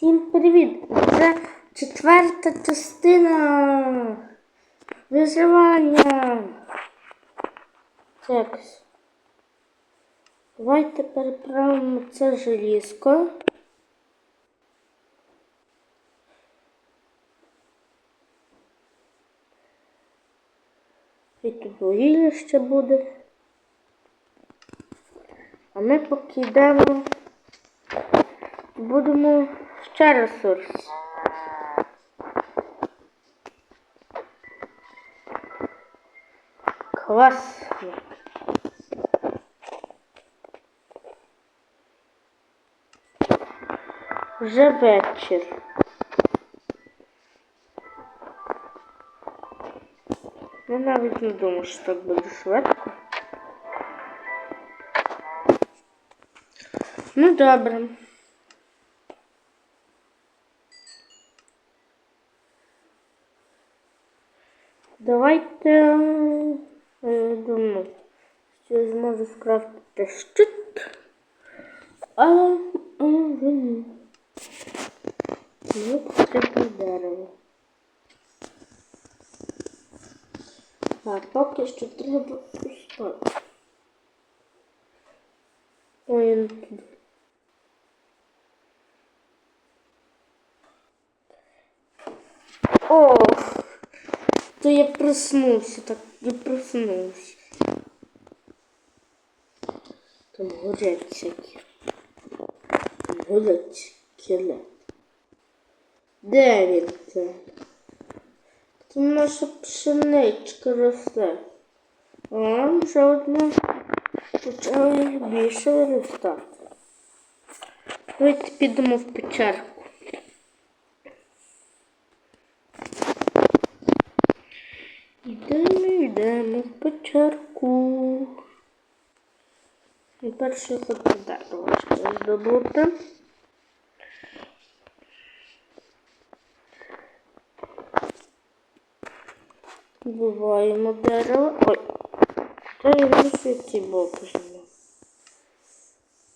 Всім привіт! Це четверта частина виживання. Так. Давайте переправимо це желізко. І тут вугілля ще буде. А ми поки йдемо, будемо ще ресурс. Класно. Вже вечір. Я навіть не думав, що так буде швидко. Ну добре. Давайте я думаю, що я зможу скрафтити щит. Але вже ні. Мені потрібно дерево. А поки що треба пустити. Ой, не туди. Ох, то я проснувся, так я проснувся. Там горять всякі. Там горять скелет. Де він це? Там наша пшеничка росте. А, вже одна почала більше виростати. Давайте підемо в печерку. Йдемо, йдемо в печерку. І перше дерево здобути. Буваємо дерево. Ой, та я не ці боки живу.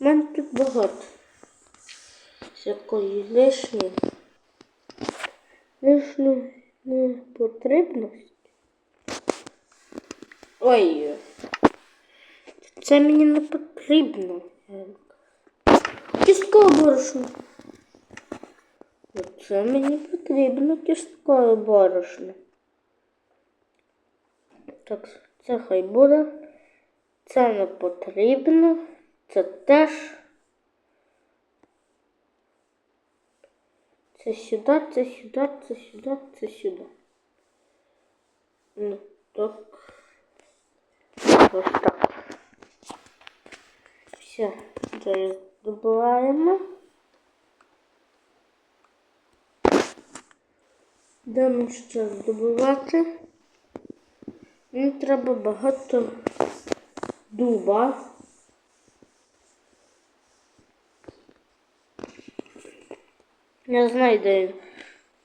У мене тут багато. Всякої лишньої. Лишньої непотрібності. Ой. Це мені не потрібно. Кісткове борошно. Це мені потрібно кісткове борошно. Так, це хай буде. Це не потрібно. Це теж. Це сюди, це сюди, це сюди, це сюди. Ну так. Ось так. Все, зараз добуваємо. Йдемо ще здобувати. Мені треба багато дуба. Не знаю, де він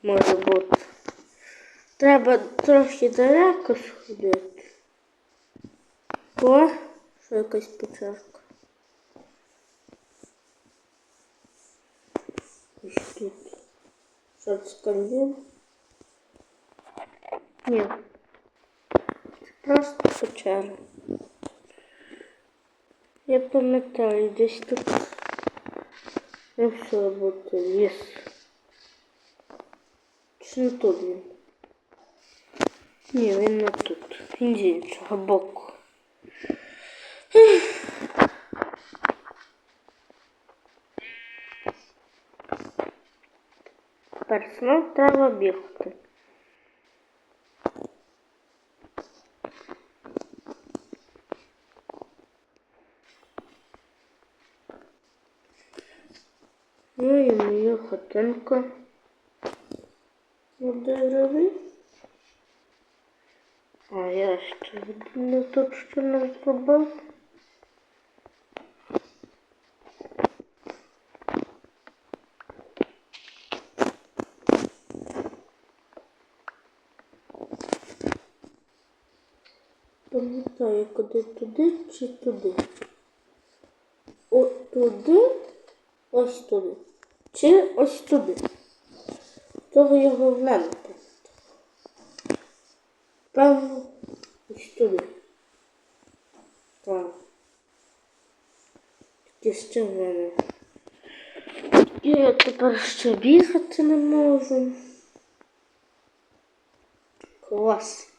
може бути. Треба трохи далеко сходити. О, що якась печерка. Ось тут. Що це скандин? Ні. Це просто печера. Я пам'ятаю, десь тут не все бути ліс. Чи не тут він? Ні, він не тут. Він з іншого боку. Тепер знов треба бігти. Ну і моя хатинка на дереві. А я ще не тут що не зробив. Пам'ятаю, куди туди чи туди. От туди, ось туди. Чи ось туди. Того його в мене просто. Певно, ось туди. Так. Тільки ще в мене. Я тепер ще бігати не можу. Клас.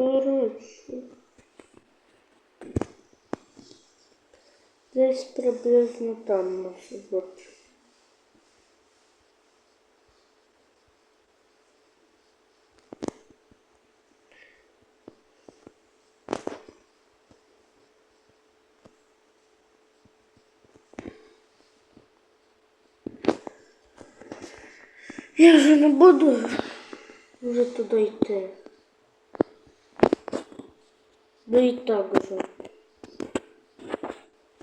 Коротше. Десь приблизно там може бути. Я вже не буду вже туди йти. Да і так вже.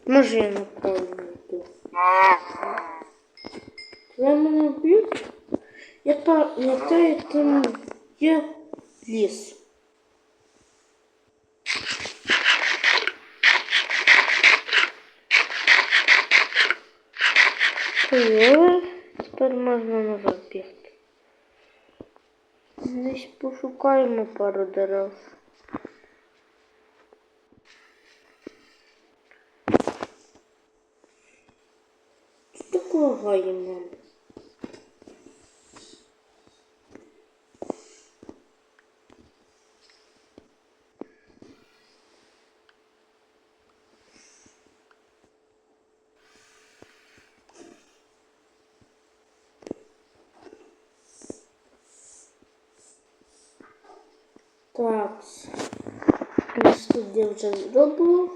Може я направлю йду. Ви мене вб'ють? Я пам'ятаю, там є ліс. Є, тепер можна назад бігти. Десь пошукаємо пару дерев. koyayım. Так, ось тут я вже зробила.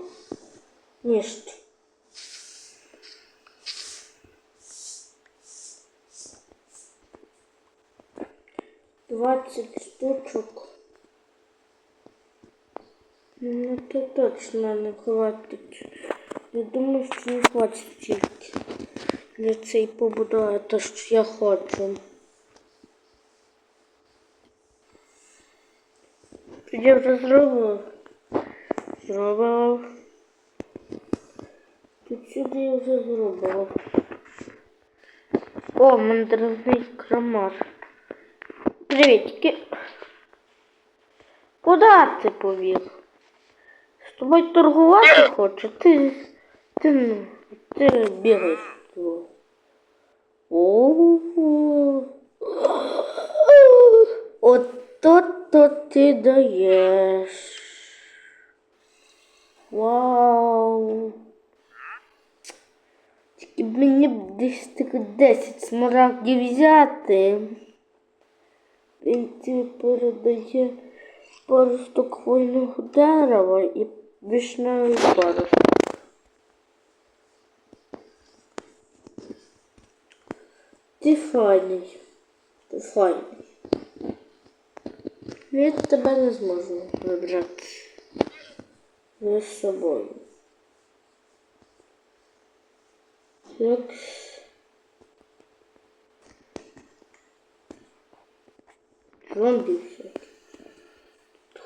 20 штучок. Ну это точно не хватить. Я думаю, что не хватить для цей побудови, то, що я хочу. Я вже зробив. Зробив. Тут сюди я вже зробив. О, мандрівний крамар. Привітки. Куди ти побіг? З тобою торгувати хочу? Ти. Ти. Ти бігаєш тут. О. Ото то ти даєш. Вау. Тільки б мені десь таки 10 смарагдів взяти. Ті передає паросток хвойного дерева і вишневий паросток. Ти файний. Я тебе не зможу вибрати. Не з собою. Як зомбі всякі.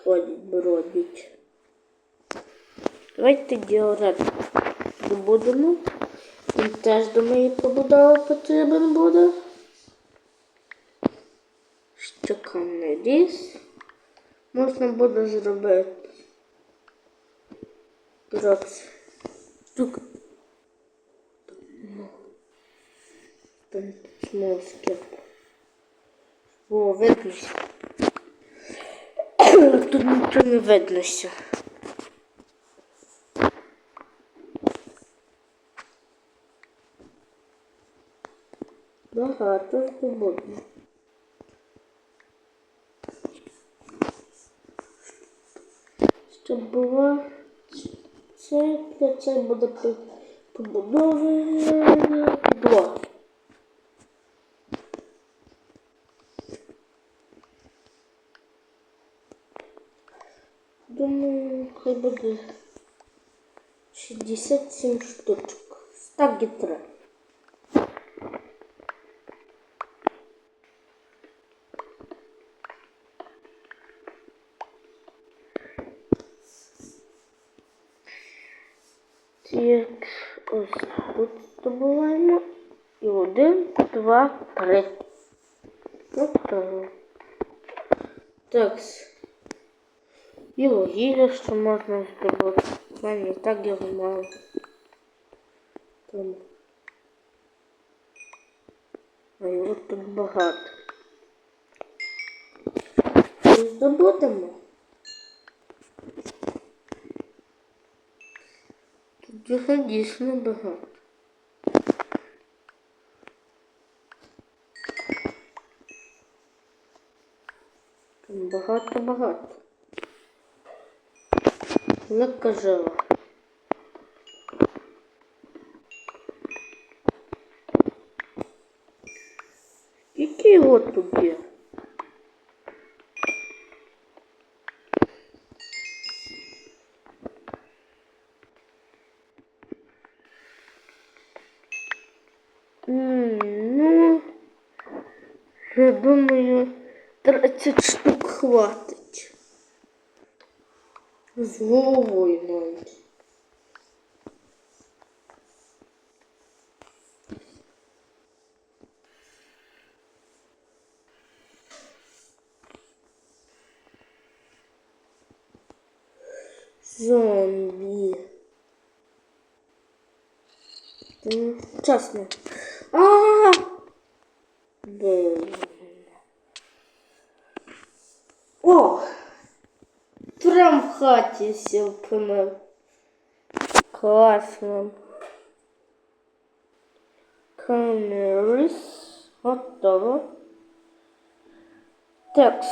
Ходять, бродять. Давайте діорет добудемо. Він теж до моєї побудови потрібен буде. Щеканний ліс. Можна буде зробити. Трохи. Штук. Там смоски. О, виднося. Тут нічого не виднося. Багато свободно. Щоб було це, це буде побудовано блок. тут 67 штучек 100 гітри. Так, ось тут здобуваємо. І один, два, три. Ну, так. Такс. І вугілля, що можна здобути. У мене і так його мало. Тому. А його тут багато. І здобудемо. Тут його дійсно багато. Багато-багато. Легка жила. Скільки його тут є? Ну, я думаю, 30 штук хватить. З головою навіть. Зомбі. М, Чесно. А! Блин. Хаті сів помив. Класно. Камерис. Готово. Текс.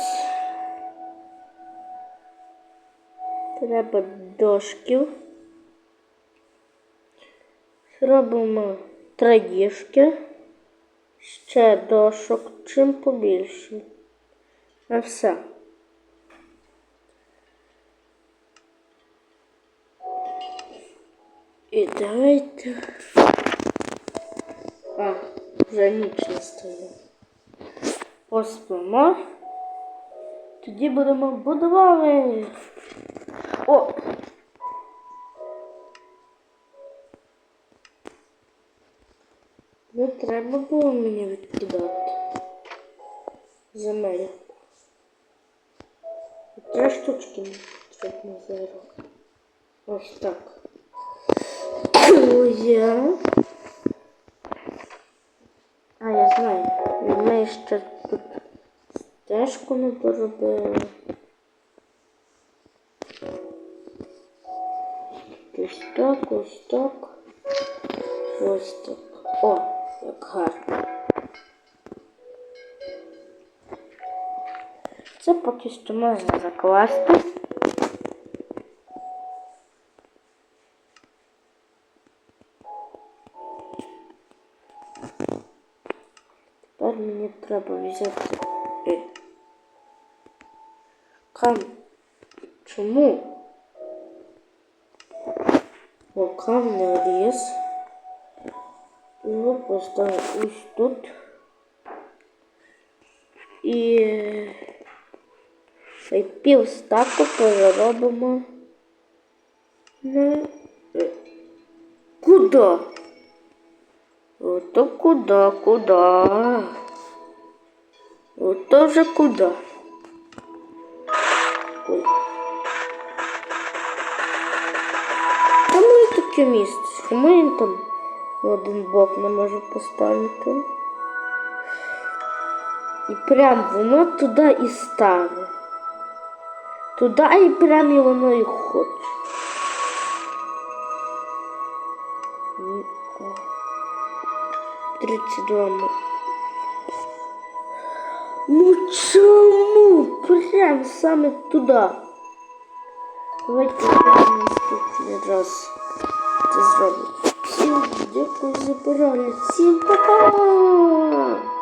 Треба дошків. Зробимо три діжки. Ще дошок, чим побільше. На все. І давайте. А, вже ніч настає. Поспимо. Тоді будемо будувати. О! Не треба було мені відкидати. Земель. Три штучки мені потрібно зараз. Ось так. Я. А, я знаю. Ми ще тут стежку не доробили. Ось так. Ось так. О, як гарно. Це поки що можна закласти. Тепер мені треба взяти. е, Кам. Чому? О, камня ліс. Його поставимо ось тут. І цей пів стаку переробимо на е, куди? Ото куди, куди? Ото вже куди? Ой. Там є таке місце. Чому він там в один бок не може поставити? І прям воно туди і стане. Туди і прям і воно і хоче. Ні, о. 32 мо- Ну чому? Прям саме туди. Давайте наступний раз це зробимо. Всім дякую за перегляд. Па-па!